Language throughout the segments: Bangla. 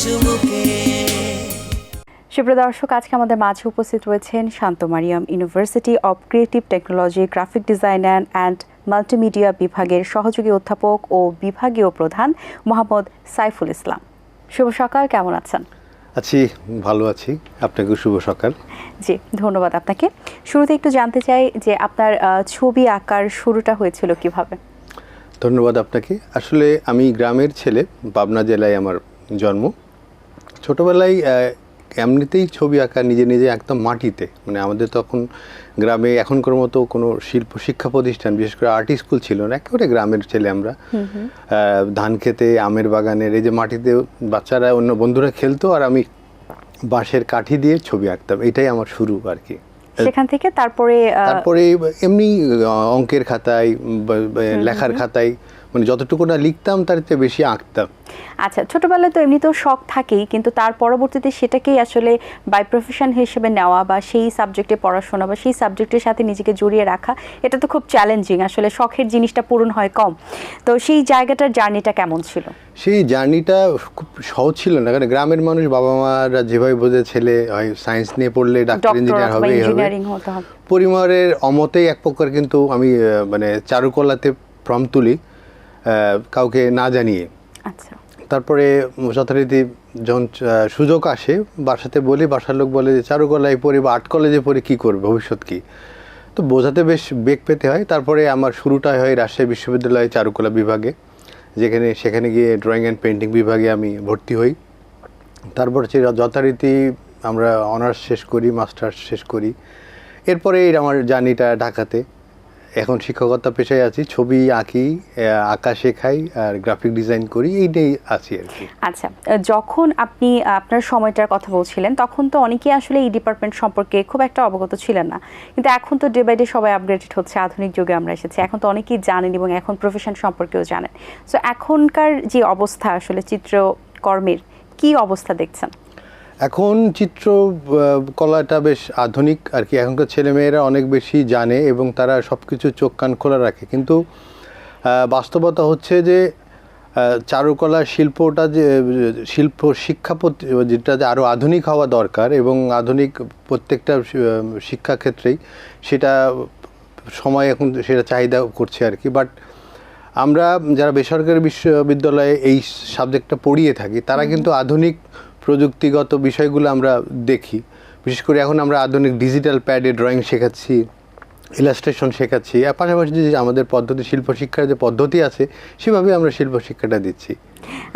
সুমুখে সুপ্রিয় দর্শক আজকে আমাদের মাঝে উপস্থিত রয়েছেন Shanto Mariam University of Creative Technology graphic designer and multimedia বিভাগের সহযোগী অধ্যাপক ও বিভাগীয় প্রধান মোহাম্মদ সাইফুল ইসলাম। শুভ সকাল কেমন আছেন? আছি ভালো আছি। আপনাকে শুভ সকাল। জি ধন্যবাদ আপনাকে। শুরুতে একটু জানতে চাই যে আপনার ছবি আঁকার শুরুটা হয়েছিল কীভাবে? ধন্যবাদ আপনাকে। আসলে আমি গ্রামের ছেলে পাবনা জেলায় আমার জন্ম। ছোটোবেলায় এমনিতেই ছবি আঁকা নিজে নিজে একদম মাটিতে। মানে আমাদের তখন গ্রামে এখনকার মতো কোনো শিল্প শিক্ষা প্রতিষ্ঠান বিশেষ করে আর্ট স্কুল ছিল না একেবারে গ্রামের ছেলে আমরা। ধান খেতে আমের বাগানের এই যে মাটিতে বাচ্চারা অন্য বন্ধুরা খেলতো আর আমি বাঁশের কাঠি দিয়ে ছবি আঁকতাম। এটাই আমার শুরু আর কি। সেখান থেকে তারপরে তারপরে এমনি অঙ্কের খাতায় লেখার খাতায় মানে যতটুকু না লিখতাম তার চেয়ে বেশি আঁকতাম। আচ্ছা ছোটবেলায় তো এমনিতেও শখ থাকেই কিন্তু তার পরবর্তীতে সেটাকেই আসলে বাই প্রফেশন হিসেবে নেওয়া বা সেই সাবজেক্টে পড়াশোনা বা সেই সাবজেক্টের সাথে নিজেকে জড়িয়ে রাখা এটা তো খুব চ্যালেঞ্জিং আসলে শখের জিনিসটা পূরণ হয় কম। তো সেই জায়গাটার জার্নিটা কেমন ছিল? সেই জার্নিটা খুব সহজ ছিল না কারণ গ্রামের মানুষ বাবা মারা যেভাবে বোঝে ছেলে হয় সায়েন্স নিয়ে পড়লে ডাক্তার ইঞ্জিনিয়ার হবে। ইঞ্জিনিয়ারিং হতে হবে। পরিবারের অমতেই এক প্রকার কিন্তু আমি মানে চারুকলাতে ফর্ম তুলি। কাউকে না জানিয়ে। আচ্ছা। তারপরে যথারীতি যখন সুযোগ আসে বাসাতে বলি বাসার লোক বলে যে চারুকলায় পড়ি বা আর্ট কলেজে পড়ে কী করবে? ভবিষ্যৎ কী? তো বোঝাতে বেশ বেগ পেতে হয়। তারপরে আমার শুরুটা হয় রাজশাহী বিশ্ববিদ্যালয়ে চারুকলা বিভাগে যেখানে সেখানে গিয়ে ড্রয়িং অ্যান্ড পেন্টিং বিভাগে আমি ভর্তি হই। তারপর হচ্ছে যথারীতি আমরা অনার্স শেষ করি মাস্টার্স শেষ করি। এরপরে আমার জার্নিটা ঢাকাতে। এখন শিক্ষকতা পেশায় আছি, ছবি আঁকি আঁকা শেখাই আর গ্রাফিক ডিজাইন করি, এইটাই আছি আর কি। আচ্ছা যখন আপনি, আপনার সময়টার কথা বলছিলেন, তখন তো অনেকেই আসলে এই ডিপার্টমেন্ট সম্পর্কে খুব একটা অবগত ছিলেন না। কিন্তু এখন তো ডে বাই ডে সবাই আপগ্রেডেড হচ্ছে, আধুনিক যুগে আমরা এসেছি। এখন তো অনেকেই জানেন এবং এখন প্রফেশন সম্পর্কেও জানেন। সো এখনকার যে অবস্থা আসলে চিত্রকর্মের, কি অবস্থা দেখছেন? এখন চিত্র কলাটা বেশ আধুনিক আর কি। এখনকার ছেলেমেয়েরা অনেক বেশি জানে এবং তারা সব কিছু চোখ কান খোলা রাখে। কিন্তু বাস্তবতা হচ্ছে যে চারুকলা শিল্পটা যে শিল্প শিক্ষা যেটা যে আরও আধুনিক হওয়া দরকার এবং আধুনিক প্রত্যেকটা শিক্ষাক্ষেত্রেই সেটা সময় এখন সেটা চাহিদা করছে আর কি। বাট আমরা যারা বেসরকারি বিশ্ববিদ্যালয়ে এই সাবজেক্টটা পড়িয়ে থাকি তারা কিন্তু আধুনিক প্রযুক্তিগত বিষয়গুলো আমরা দেখি। বিশেষ করে এখন আমরা আধুনিক ডিজিটাল প্যাডে ড্রয়িং শেখাচ্ছি ইলাস্ট্রেশন শেখাচ্ছি আর পাশাপাশি যে আমাদের পদ্ধতি শিল্প শিক্ষার যে পদ্ধতি আছে সেভাবে আমরা শিল্প শিক্ষাটা দিচ্ছি।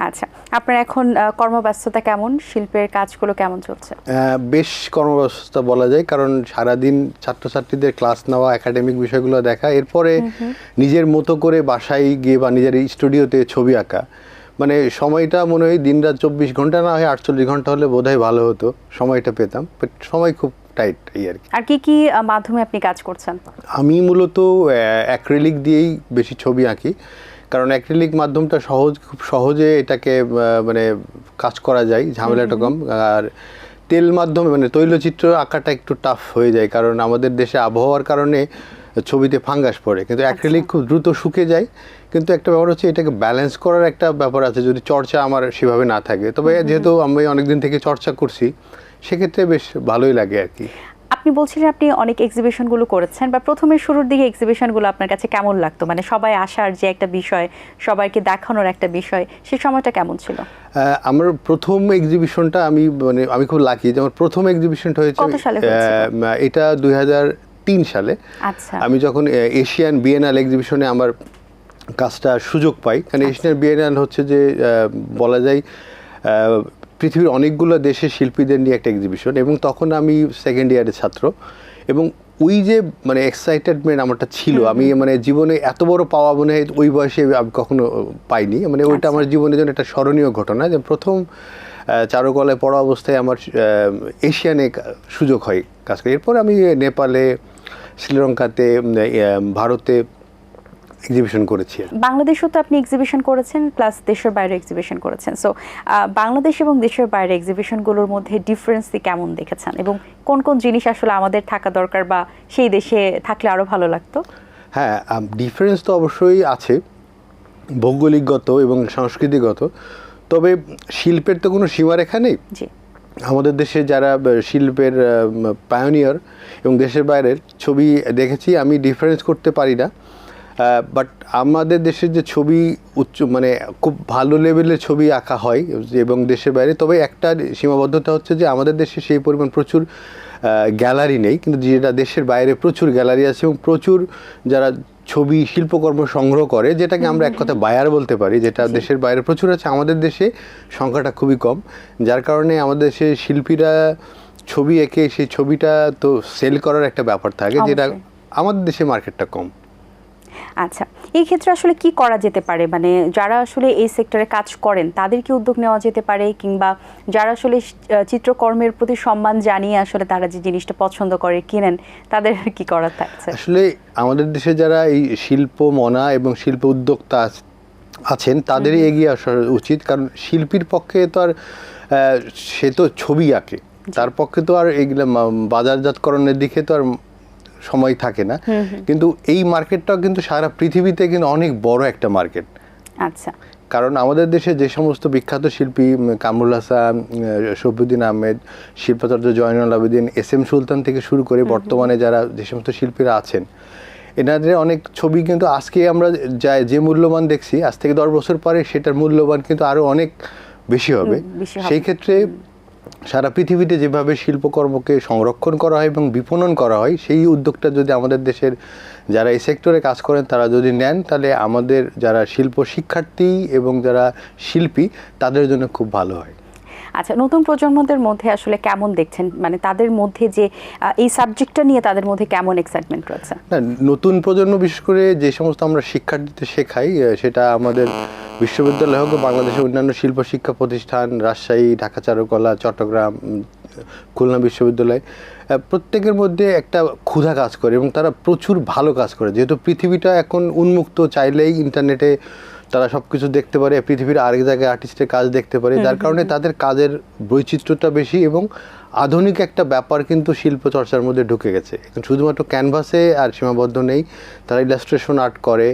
আচ্ছা আপনার এখন কর্মব্যস্ততা কেমন? শিল্পের কাজগুলো কেমন চলছে? বেশ কর্মব্যবস্থা বলা যায় কারণ সারাদিন ছাত্রছাত্রীদের ক্লাস নেওয়া একাডেমিক বিষয়গুলো দেখা এরপরে নিজের মতো করে বাসায় গিয়ে বা নিজের স্টুডিওতে ছবি আঁকা। মানে সময়টা মনে হয় দিন রাত চব্বিশ ঘণ্টা না হয় আটচল্লিশ ঘণ্টা হলে বোধহয় ভালো হতো। সময়টা পেতাম বাট সময় খুব টাইট এই আর কি। আর কি কি মাধ্যমে আপনি কাজ করছেন? আমি মূলত অ্যাক্রিলিক দিয়েই বেশি ছবি আঁকি কারণ অ্যাক্রিলিক মাধ্যমটা সহজ খুব সহজে এটাকে মানে কাজ করা যায় ঝামেলাটা কম। আর তেল মাধ্যমে মানে তৈলচিত্র আঁকাটা একটু টাফ হয়ে যায় কারণ আমাদের দেশে আবহাওয়ার কারণে ছবিতে ফাঙ্গাস পড়ে। কিন্তু অ্যাক্রিলিক খুব দ্রুত শুকে যায়। কিন্তু একটা ব্যাপার হচ্ছে এটাকে ব্যালেন্স করার একটা ব্যাপার আছে যদি চর্চা আমার সেভাবে না থাকে। তবে যেহেতু আমি অনেকদিন থেকে চর্চা করছি সেক্ষেত্রে বেশ ভালোই লাগে আর কি। আপনি বলছিলেন আপনি অনেক এক্সিবিশনগুলো করেছেন বা প্রথমে শুরুর দিকে এক্সিবিশনগুলো আপনার কাছে কেমন লাগতো? মানে সবাই আসার যে একটা বিষয় সবাইকে দেখানোর একটা বিষয় সেই সময়টা কেমন ছিল? আমার প্রথম এক্সিবিশনটা আমি মানে আমি খুব লাকি যে আমার প্রথম এক্সিবিশনটা হয়েছে এটা দুই সালে। আচ্ছা। আমি যখন এশিয়ান বিএনএল এক্সিবিশনে আমার কাজটা সুযোগ পাই। কারণ আচ্ছা। এশিয়ান বিএনএল হচ্ছে যে বলা যায় পৃথিবীর অনেকগুলো দেশের শিল্পীদের নিয়ে একটা এক্সিবিশন এবং তখন আমি সেকেন্ড ইয়ারের ছাত্র। এবং ওই যে মানে এক্সাইটেডমেন্ট আমারটা ছিল আমি মানে জীবনে এত বড় পাওয়া মনে হয় ওই বয়সে আমি কখনো পাইনি। মানে ওইটা আচ্ছা। আমার জীবনের জন্য একটা স্মরণীয় ঘটনা যে প্রথম চারুকলায় পড়া অবস্থায় আমার এশিয়ানে সুযোগ হয় কাজ করে। এরপর আমি নেপালে শ্রীলঙ্কাতে ভারতে এক্সিবিশন করেছি বাংলাদেশেও তো আপনি এক্সিবিশন করেছেন প্লাস দেশের বাইরে এক্সিবিশন করেছেন। সো বাংলাদেশ এবং দেশের বাইরে এক্সিবিশনগুলোর মধ্যে ডিফারেন্স কেমন দেখেছেন? এবং কোন কোন জিনিস আসলে আমাদের থাকা দরকার বা সেই দেশে থাকলে আরও ভালো লাগতো? হ্যাঁ ডিফারেন্স তো অবশ্যই আছে ভৌগোলিকগত এবং সংস্কৃতিগত তবে শিল্পের তো কোনো সীমারেখা নেই। জি। আমাদের দেশে যারা শিল্পের পায়োনিয়ার এবং দেশের বাইরের ছবি দেখেছি আমি ডিফারেন্স করতে পারি না। বাট আমাদের দেশের যে ছবি উচ্চ মানে খুব ভালো লেভেলের ছবি আঁকা হয় এবং দেশের বাইরে তবে একটা সীমাবদ্ধতা হচ্ছে যে আমাদের দেশে সেই পরিমাণ প্রচুর গ্যালারি নেই কিন্তু যেটা দেশের বাইরে প্রচুর গ্যালারি আছে এবং প্রচুর যারা ছবি শিল্পকর্ম সংগ্রহ করে যেটাকে আমরা এক কথা বায়ার বলতে পারি যেটা দেশের বাইরে প্রচুর আছে আমাদের দেশে সংখ্যাটা খুবই কম। যার কারণে আমাদের দেশে শিল্পীরা ছবি এঁকে সেই ছবিটা তো সেল করার একটা ব্যাপার থাকে যেটা আমাদের দেশে মার্কেটটা কম। আচ্ছা এই ক্ষেত্রে আসলে কি করা যেতে পারে? মানে যারা আসলে এই সেক্টরে কাজ করেন তাদের কি উদ্যোগ নেওয়া যেতে পারে? কিংবা যারা আসলে চিত্রকর্মের প্রতি সম্মান জানিয়ে আসলে তারা যে জিনিসটা পছন্দ করে কিনেন তাদের কি করার থাকছে? আসলে আমাদের দেশে যারা এই শিল্প মনা এবং শিল্প উদ্যোক্তা আছেন তাদেরই এগিয়ে আসা উচিত। কারণ শিল্পীর পক্ষে তো আর সে তো ছবি আঁকে। তার পক্ষে তো আর এগুলো মা- বাজারজাতকরণের দিকে তো আর সময় থাকে না। কিন্তু এই মার্কেটটাও কিন্তু সারা পৃথিবীতে কিন্তু অনেক বড় একটা মার্কেট। আচ্ছা। কারণ আমাদের দেশে যে সমস্ত বিখ্যাত শিল্পী কামরুল হাসান শফিউদ্দিন আহমেদ শিল্পাচার্য জয়নুল আবেদিন এস এম সুলতান থেকে শুরু করে বর্তমানে যারা যে সমস্ত শিল্পীরা আছেন এনাদের অনেক ছবি কিন্তু আজকে আমরা যা যে মূল্যবান দেখছি আজ থেকে দশ বছর পরে সেটার মূল্যবান কিন্তু আরও অনেক বেশি হবে। সেই ক্ষেত্রে সারা পৃথিবীতে যেভাবে শিল্পকর্মকে সংরক্ষণ করা হয় এবং বিপণন করা হয়, সেই উদ্যোগটা যদি আমাদের দেশের যারা এই সেক্টরে কাজ করেন, তারা যদি নেন, তাহলে আমাদের যারা শিল্প শিক্ষার্থী এবং যারা শিল্পী, তাদের জন্য খুব ভালো হয়। আচ্ছা নতুন প্রজন্মদের মধ্যে আসলে কেমন দেখছেন? মানে তাদের মধ্যে যে এই সাবজেক্টটা নিয়ে তাদের মধ্যে কেমন এক্সাইটমেন্ট রয়েছে? নতুন প্রজন্ম বিশেষ করে যে সমস্ত আমরা শিক্ষার্থীদের শেখাই সেটা আমাদের বিশ্ববিদ্যালয় হোক বাংলাদেশের অন্যান্য শিল্প শিক্ষা প্রতিষ্ঠান, রাজশাহী, ঢাকা চারুকলা, চট্টগ্রাম খুলনা বিশ্ববিদ্যালয় প্রত্যেকের মধ্যে একটা ক্ষুধা কাজ করে এবং তারা প্রচুর ভালো কাজ করে। যেহেতু পৃথিবীটা এখন উন্মুক্ত, চাইলেই ইন্টারনেটে তারা সব কিছু দেখতে পারে পৃথিবীর আরেক জায়গায় আর্টিস্টের কাজ দেখতে পারে। যার কারণে তাদের কাজের বৈচিত্র্যটা বেশি এবং আধুনিক একটা ব্যাপার কিন্তু শিল্প চর্চার মধ্যে ঢুকে গেছে। শুধুমাত্র ক্যানভাসে আর সীমাবদ্ধ নেই তারা ইলাস্ট্রেশন আর্ট করে।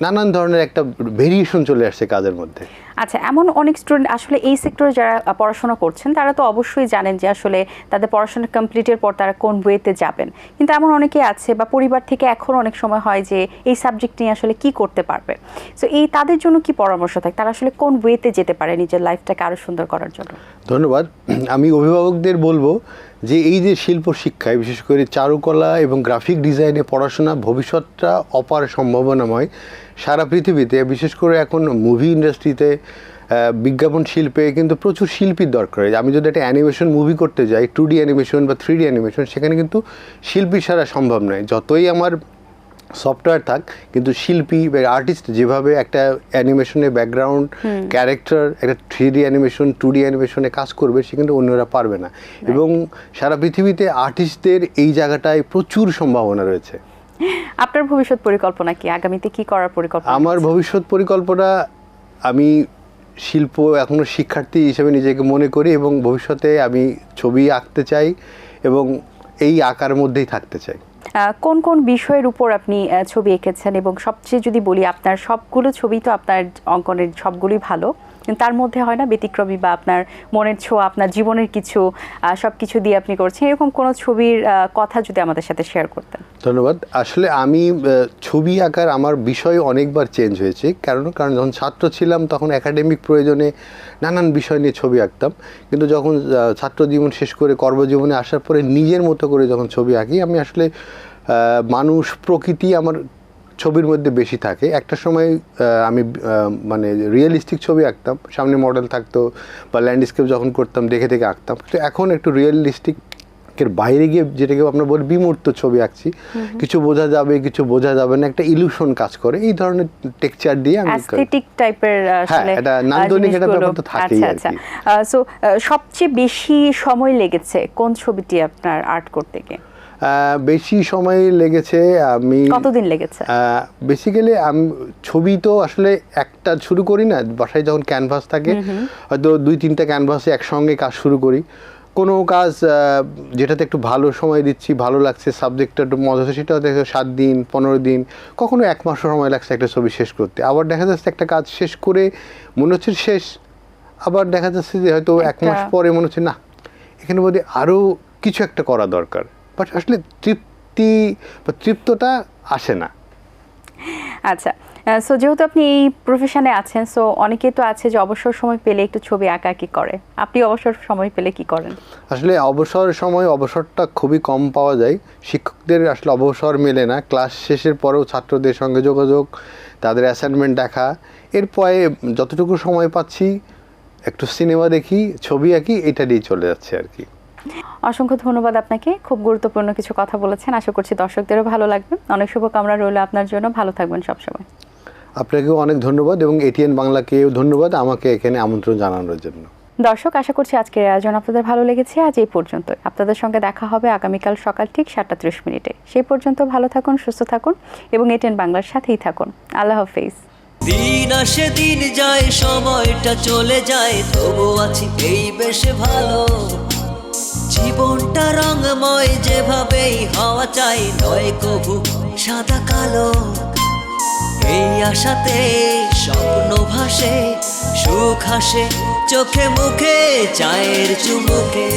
নানান ধরনের একটা ভেরিয়েশন চলে আসছে কাজের মধ্যে। আচ্ছা এমন অনেক স্টুডেন্ট আসলে এই সেক্টরে যারা পড়াশোনা করছেন তারা তো অবশ্যই জানেন যে আসলে তাদের পড়াশোনা কমপ্লিটের পর তারা কোন ওয়েতে যাবেন। কিন্তু এমন অনেকে আছে বা পরিবার থেকে এখন অনেক সময় হয় যে এই সাবজেক্ট নিয়ে আসলে কি করতে পারবে। সো এই তাদের জন্য কি পরামর্শ থাকে? তারা আসলে কোন ওয়েতে যেতে পারে নিজের লাইফটাকে আরও সুন্দর করার জন্য? ধন্যবাদ। আমি অভিভাবকদের বলব যে এই যে শিল্প শিক্ষায় বিশেষ করে চারুকলা এবং গ্রাফিক ডিজাইনে পড়াশোনা ভবিষ্যৎটা অপার সম্ভাবনাময় সারা পৃথিবীতে, বিশেষ করে এখন মুভি ইন্ডাস্ট্রিতে বিজ্ঞাপন শিল্পে কিন্তু প্রচুর শিল্পীর দরকার। আমি যদি একটা অ্যানিমেশন মুভি করতে যাই টু ডি অ্যানিমেশন বা থ্রি ডি অ্যানিমেশন সেখানে কিন্তু শিল্পী ছাড়া সম্ভব নয়। যতই আমার সফটওয়্যার থাক কিন্তু শিল্পী বা আর্টিস্ট যেভাবে একটা অ্যানিমেশনের ব্যাকগ্রাউন্ড ক্যারেক্টার একটা three D animation two D অ্যানিমেশনে কাজ করবে সেখানে অন্যরা পারবে না। এবং সারা পৃথিবীতে আর্টিস্টদের এই জায়গাটায় প্রচুর সম্ভাবনা রয়েছে। আপনার ভবিষ্যৎ পরিকল্পনা কি? আগামীতে কি করার পরিকল্পনা আমার ভবিষ্যৎ পরিকল্পনা আমি শিল্প এখনও শিক্ষার্থী হিসেবে নিজেকে মনে করি এবং ভবিষ্যতে আমি ছবি আঁকতে চাই এবং এই আঁকার মধ্যেই থাকতে চাই। কোন কোন বিষয়ের উপর আপনি ছবি এঁকেছেন? এবং সবচেয়ে যদি বলি, আপনার সবগুলো ছবি তো আপনার অঙ্কনের সবগুলোই ভালো। তার মধ্যে হয় না ব্যতিক্রমী বা আপনার মনের ছোঁয়া, আপনার জীবনের কিছু সব কিছু দিয়ে আপনি করছেন। এরকম কোনো ছবির কথা যদি আমাদের সাথে শেয়ার করতেন। ধন্যবাদ। আসলে আমি ছবি আঁকার আমার বিষয় অনেকবার চেঞ্জ হয়েছে। কারণ কারণ যখন ছাত্র ছিলাম তখন একাডেমিক প্রয়োজনে নানান বিষয় নিয়ে ছবি আঁকতাম। কিন্তু যখন ছাত্র জীবন শেষ করে কর্মজীবনে আসার পরে নিজের মতো করে যখন ছবি আঁকি, আমি আসলে মানুষ প্রকৃতি আমার ছবির মধ্যে বেশি থাকে। একটা সময় আমি মানে রিয়েলিস্টিক ছবি আঁকতাম। সামনে মডেল থাকতো বা ল্যান্ডস্কেপ যখন করতাম দেখে দেখে আঁকতাম। কিন্তু এখন একটু রিয়েলিস্টিক এর বাইরে গিয়ে যেটাকে আমরা বলি বিমূর্ত ছবি আঁকছি। কিছু বোঝা যাবে কিছু বোঝা যাবে না। একটা ইলুশন কাজ করে। এই ধরনের টেক্সচার দিয়ে আমি। অ্যাস্থেটিক টাইপের আসলে এটা নান্দনিক জিনিসগুলো। ব্যাপার তো থাকেই আচ্ছা আর আচ্ছা। সো সবচেয়ে বেশি সময় লেগেছে কোন ছবিটি আপনার আর্ট করতে গিয়ে? বেশি সময় লেগেছে আমি কতদিন লেগেছে? বেসিক্যালি আমি ছবি তো আসলে একটা শুরু করি না বাসায় যখন ক্যানভাস থাকে হয়তো দুই তিনটা ক্যানভাসে একসঙ্গে কাজ শুরু করি। কোনো কাজ যেটাতে একটু ভালো সময় দিচ্ছি ভালো লাগছে সাবজেক্টটা একটু মজা হচ্ছে সেটা দেখো সাত দিন পনেরো দিন কখনো এক মাস সময় লাগছে একটা ছবি শেষ করতে। আবার দেখা যাচ্ছে একটা কাজ শেষ করে মনে হচ্ছে শেষ আবার দেখা যাচ্ছে যে হয়তো এক মাস পরে মনে হচ্ছে না এখানে বোধহয় আরও কিছু একটা করা দরকার। বাট আসলে তৃপ্তি বা তৃপ্তটা আসে না। আচ্ছা সো যেহেতু আপনি এই প্রফেশনে আছেন সো অনেকে তো আছে যে অবসর সময় পেলে একটু ছবি আঁকা আঁকি করে। আপনি অবসর সময় পেলে কি করেন? আসলে অবসর সময় অবসরটা খুবই কম পাওয়া যায়। শিক্ষকদের আসলে অবসর মেলে না। ক্লাস শেষের পরেও ছাত্রদের সঙ্গে যোগাযোগ তাদের অ্যাসাইনমেন্ট দেখা। এরপরে যতটুকু সময় পাচ্ছি একটু সিনেমা দেখি ছবি আঁকি এটা দিয়ে চলে যাচ্ছে আর কি। অসংখ্য ধন্যবাদ আপনাকে। খুব গুরুত্বপূর্ণ কিছু কথা বলেছেন। আশা করছি দর্শকদেরও ভালো লাগবে। অনেক শুভকামনা রইল আপনার জন্য। ভালো থাকবেন সবসময়। আপনাকেও অনেক ধন্যবাদ এবং এটিএন বাংলাকেও ধন্যবাদ আমাকে এখানে আমন্ত্রণ জানানোর জন্য। দর্শক আশা করছি আজকের আয়োজন আপনাদের ভালো লেগেছে। আজ এই পর্যন্ত আপনাদের সঙ্গে দেখা হবে আগামীকাল সকাল ঠিক সাতটা ত্রিশ মিনিটে। সেই পর্যন্ত ভালো থাকুন সুস্থ থাকুন এবং এটেন বাংলার সাথেই থাকুন। আল্লাহ হাফিজ। দিন আসে দিন যায় সময়টা চলে যায়। তবু আছি এই বেশ ভালো। রঙময় যেভাবেই হওয়া চাই, নয় কবু সাদা কালো। এই আশাতে স্বপ্ন ভাসে, সুখ হাসে চোখে মুখে, চায়ের চুমুকে।